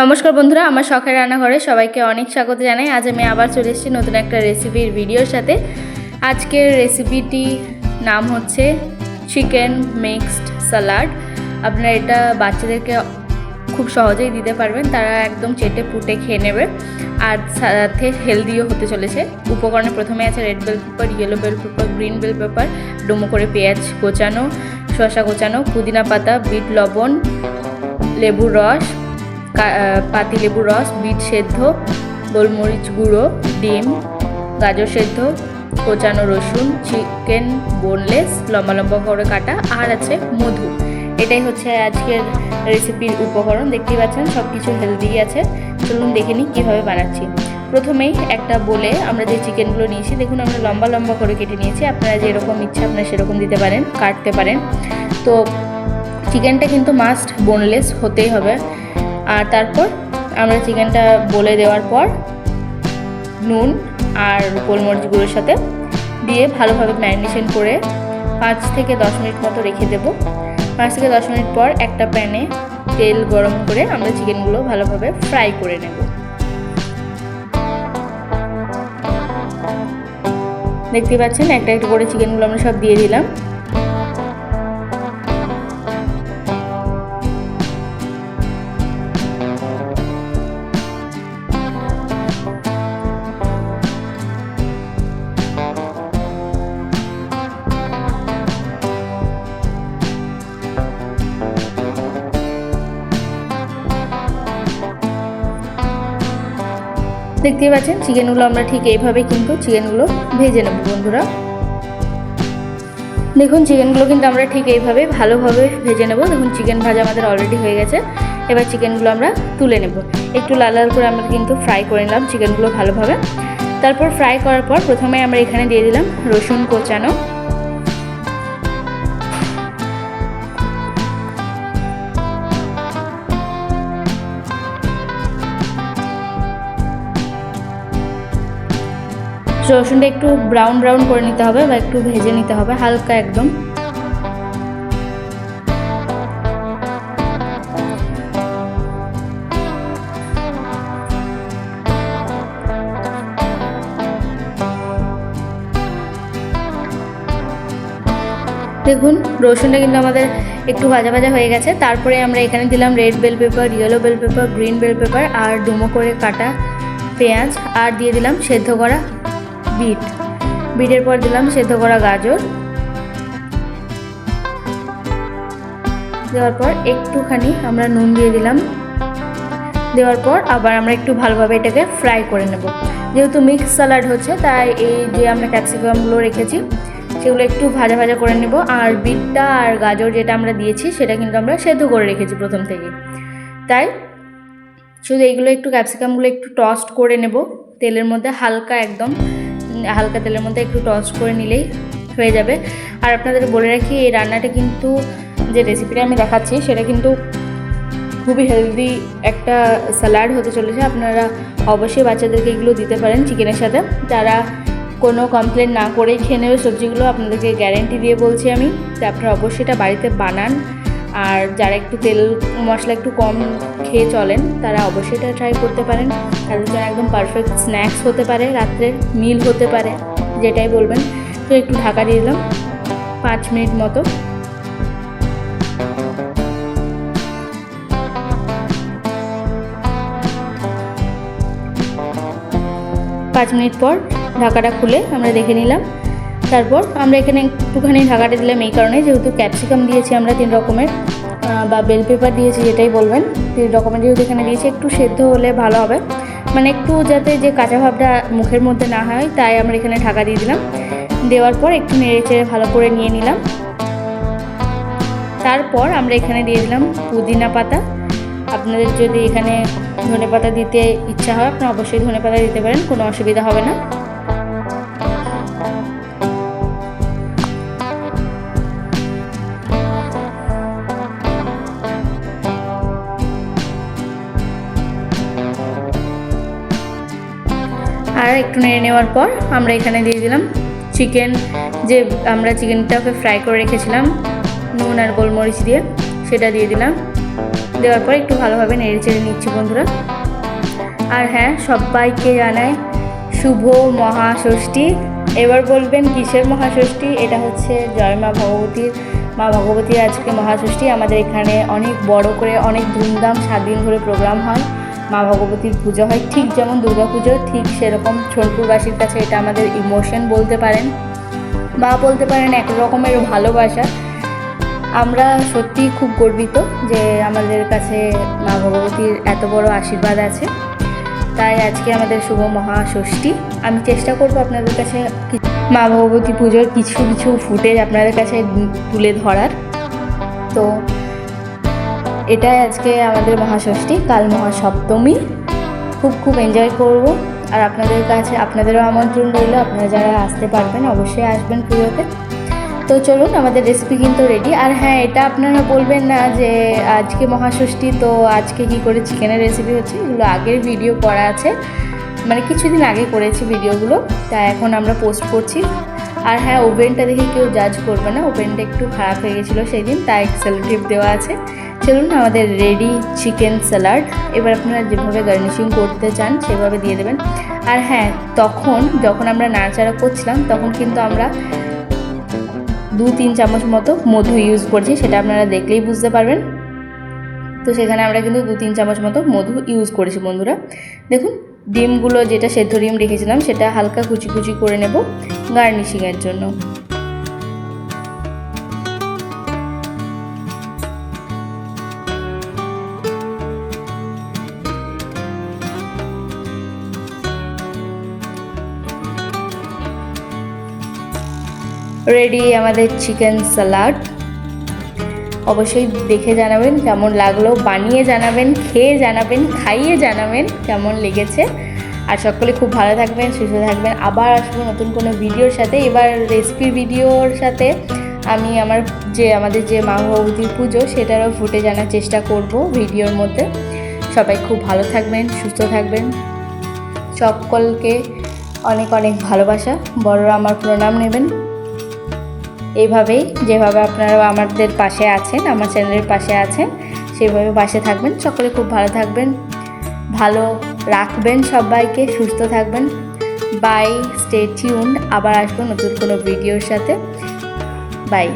নমস্কার বন্ধুরা, আমার শখের রান্নাঘরে সবাইকে অনেক স্বাগত জানাই। আজ আমি আবার চলে এসেছি নতুন একটা রেসিপির ভিডিওর সাথে। আজকের রেসিপিটি নাম হচ্ছে চিকেন মিক্সড স্যালাড আপনারা এটা বাচ্চাদেরকে খুব সহজেই দিতে পারবেন, তারা একদম চেটে পুটে খেয়ে নেবে। আর সাথে হেলদিও হতে চলেছে। উপকরণে প্রথমে আছে red bell pepper yellow bell pepper green bell pepper ডুমো করে পেঁয়াজ কোচানো, শসা কোচানো, পুদিনা পাতা, বিট লবণ, লেবুর রস পাতিলেবুর রস, বিট সেদ্ধ, গোলমরিচ গুঁড়ো, ডিম, গাজর সেদ্ধ, কোচানো রসুন, চিকেন বোনলেস, লম্বা লম্বা করে কাটা, আর আছে মধু। এটাই হচ্ছে আজকের রেসিপির উপকরণ। দেখতেই পাচ্ছেন সব কিছু হেলদি আছে। চলুন দেখে নিই কীভাবে বানাচ্ছি। প্রথমেই একটা বলে আমরা যে চিকেনগুলো নিয়েছি, দেখুন আমরা লম্বা লম্বা করে কেটে নিয়েছি। আপনারা যেরকম ইচ্ছা আপনারা সেরকম দিতে পারেন, কাটতে পারেন। তো, চিকেনটা কিন্তু মাস্ট বোনলেস হতেই হবে। আর তারপর আমরা চিকেনটা বলে দেওয়ার পর নুন আর গোলমরিচ গুঁড়োর সাথে দিয়ে ভালোভাবে ম্যারিনেশন করে পাঁচ থেকে দশ মিনিট মতো রেখে দেবো। পাঁচ থেকে দশ মিনিট পর একটা প্যানে তেল গরম করে আমরা চিকেনগুলো ভালোভাবে ফ্রাই করে নেব। দেখতে পাচ্ছেন, একটা একটা করে চিকেনগুলো আমরা সব দিয়ে দিলাম। দেখতেই পাচ্ছেন, চিকেনগুলো আমরা ঠিক এইভাবে কিন্তু চিকেনগুলো ভেজে নেব বন্ধুরা। দেখুন, চিকেনগুলো কিন্তু আমরা ঠিক এইভাবে ভালোভাবে ভেজে নেব। দেখুন, চিকেন ভাজা আমাদের অলরেডি হয়ে গেছে। এবার চিকেনগুলো আমরা তুলে নেব। একটু লাল লাল করে আমরা কিন্তু ফ্রাই করে নিলাম চিকেনগুলো ভালোভাবে। তারপর ফ্রাই করার পর প্রথমে আমরা এখানে দিয়ে দিলাম রসুন কোচানো। রসুনটা একটু ব্রাউন ব্রাউন করে নিতে হবে বা একটু ভেজে নিতে হবে, হালকা একদম। দেখুন, রসুনটা কিন্তু আমাদের একটু ভাজা ভাজা হয়ে গেছে। তারপরে আমরা এখানে দিলাম red bell pepper yellow bell pepper green bell pepper আর ডুমো করে কাটা পেঁয়াজ, আর দিয়ে দিলাম সেদ্ধ করা বিট। বিটের পর দিলাম সেদ্ধ করা গাজর। দেওয়ার পর একটুখানি আমরা নুন দিয়ে দিলাম। দেওয়ার পর আবার আমরা একটু ভালোভাবে এটাকে ফ্রাই করে নেব। যেহেতু মিক্স স্যালাড হচ্ছে, তাই এই যে আমরা ক্যাপসিকামগুলো রেখেছি, সেগুলো একটু ভাজা ভাজা করে নেব। আর বিটটা আর গাজর যেটা আমরা দিয়েছি, সেটা কিন্তু আমরা সেদ্ধ করে রেখেছি প্রথম থেকে। তাই শুধু এইগুলো একটু ক্যাপসিকামগুলো একটু টস্ট করে নেব। তেলের মধ্যে হালকা একদম হালকা তেলের মধ্যে একটু টস করে নিলেই হয়ে যাবে। আর আপনাদের বলে রাখি, এই রান্নাটা কিন্তু যে রেসিপিটা আমি দেখাচ্ছি, সেটা কিন্তু খুবই হেলদি একটা স্যালাড হতে চলেছে। আপনারা অবশ্যই বাচ্চাদেরকে এগুলো দিতে পারেন চিকেনের সাথে। তারা কোনো কমপ্লেন না করেই খেয়ে নেবে সবজিগুলো, আপনাদেরকে গ্যারেন্টি দিয়ে বলছি আমি তো আপনারা অবশ্যই এটা বাড়িতে বানান। আর যারা একটু তেল মশলা একটু কম খেয়ে চলেন, তারা অবশ্যই এটা ট্রাই করতে পারেন। তাদের জন্য একদম পারফেক্ট স্ন্যাক্স হতে পারে রাত্রের মিল হতে পারে, যেটাই বলবেন। তো একটু ঢাকা দিয়ে দিলাম, পাঁচ মিনিট মতো। পাঁচ মিনিট পর ঢাকাটা খুলে আমরা দেখে নিলাম তারপর আমরা এখানে একটুখানি ঢাকাটা দিলাম এই কারণে, যেহেতু ক্যাপসিকাম দিয়েছি আমরা তিন রকমের বা বেল পেপার দিয়েছি যেটাই বলবেন, তিন রকমের যেহেতু এখানে দিয়েছি, একটু সেদ্ধ হলে ভালো হবে। মানে একটু যাতে যে কাঁচা ভাবটা মুখের মধ্যে না হয়, তাই আমরা এখানে ঢাকা দিয়ে দিলাম। দেওয়ার পর একটু নেড়ে চেড়ে ভালো করে নিয়ে নিলাম। তারপর আমরা এখানে দিয়ে দিলাম পুদিনা পাতা। আপনাদের যদি এখানে ধনে পাতা দিতে ইচ্ছা হয়, আপনারা অবশ্যই ধনে পাতা দিতে পারেন, কোনো অসুবিধা হবে না। একটু নেড়ে নেওয়ার পর আমরা এখানে দিয়ে দিলাম চিকেন যে আমরা চিকেনটাকে ফ্রাই করে রেখেছিলাম, নুন আর গোলমরিচ দিয়ে, সেটা দিয়ে দিলাম। দেওয়ার পর একটু ভালোভাবে নেড়ে চেড়ে নিচ্ছি বন্ধুরা। আর হ্যাঁ সবাইকে জানাই শুভ মহাষষ্ঠী। এবার বলবেন কিসের মহাষষ্ঠী? এটা হচ্ছে জয় মা ভগবতীর মা ভগবতীর আজকে মহাষষ্ঠী। আমাদের এখানে অনেক বড় করে, অনেক ধুমধাম সাত দিন ধরে প্রোগ্রাম হয়। মা ভগবতীর পুজো হয়। ঠিক যেমন দুর্গা পুজো ঠিক সেরকম সোনপুরবাসীর কাছে এটা আমাদের ইমোশন বলতে পারেন। বা বলতে পারেন এক রকমের ভালোবাসা। আমরা সত্যিই খুব গর্বিত যে আমাদের কাছে মা ভগবতীর এত বড় আশীর্বাদ আছে। তাই আজকে আমাদের শুভ মহাষষ্ঠী। আমি চেষ্টা করব আপনাদের কাছে মা ভগবতী পুজোর কিছু কিছু ফুটেজ আপনাদের কাছে তুলে ধরার। তো এটাই আজকে আমাদের মহাষষ্ঠী, কাল মহাসপ্তমী। খুব খুব এনজয় করব। আর আপনাদের কাছে, আপনাদেরও আমন্ত্রণ রইল, আপনারা যারা আসতে পারবেন অবশ্যই আসবেন পুজোতে। তো চলুন, আমাদের রেসিপি কিন্তু রেডি আর হ্যাঁ এটা আপনারা বলবেন না যে আজকে মহাষষ্ঠী, তো আজকে কি করে চিকেনের রেসিপি হচ্ছে? এগুলো আগের ভিডিও করা আছে। মানে কিছুদিন আগে করেছি ভিডিওগুলো তা এখন আমরা পোস্ট করছি। আর হ্যাঁ ওভেনটা দেখে কেউ জাজ করবে না। ওভেনটা একটু খারাপ হয়ে গেছিল সেই দিন তাই সেলোটিপ দেওয়া আছে। চলুন আমাদের রেডি চিকেন স্যালাড এবার আপনারা যেভাবে গার্নিশিং করতে চান, সেভাবে দিয়ে দেবেন। আর হ্যাঁ তখন যখন আমরা নাড়াচাড়া করছিলাম, তখন কিন্তু আমরা দু তিন চামচ মতো মধু ইউজ করছি, সেটা আপনারা দেখলেই বুঝতে পারবেন। তো সেখানে আমরা কিন্তু দু তিন চামচ মতো মধু ইউজ করেছি বন্ধুরা। দেখুন, ডিমগুলো যেটা সেদ্ধ ডিম রেখেছিলাম, সেটা হালকা কুচি কুচি করে নেব গার্নিশিংয়ের জন্য। রেডি আমাদের চিকেন স্যালাড অবশ্যই দেখে জানাবেন কেমন লাগল, বানিয়ে জানাবেন, খেয়ে জানাবেন, খাইয়ে জানাবেন কেমন লেগেছে। আর সকলে খুব ভালো থাকবেন, সুস্থ থাকবেন। আবার আসব নতুন কোনো ভিডিওর সাথে। এবার রেসিপির ভিডিওর সাথে আমি আমার যে, আমাদের যে মা ভগবতীর পুজো, সেটারও ফুটে জানার চেষ্টা করব ভিডিওর মধ্যে। সবাই খুব ভালো থাকবেন, সুস্থ থাকবেন। সকলকে অনেক অনেক ভালোবাসা। বড়রা আমার প্রণাম নেবেন। এইভাবেই যেভাবে আপনারা আমাদের পাশে আছেন, আমার চ্যানেলের পাশে আছেন, সেইভাবে পাশে থাকবেন। সকলে খুব ভালো থাকবেন, ভালো রাখবেন সবাইকে, সুস্থ থাকবেন। বাই স্টে টিউন আবার আসব নতুন কোনো ভিডিওর সাথে। বাই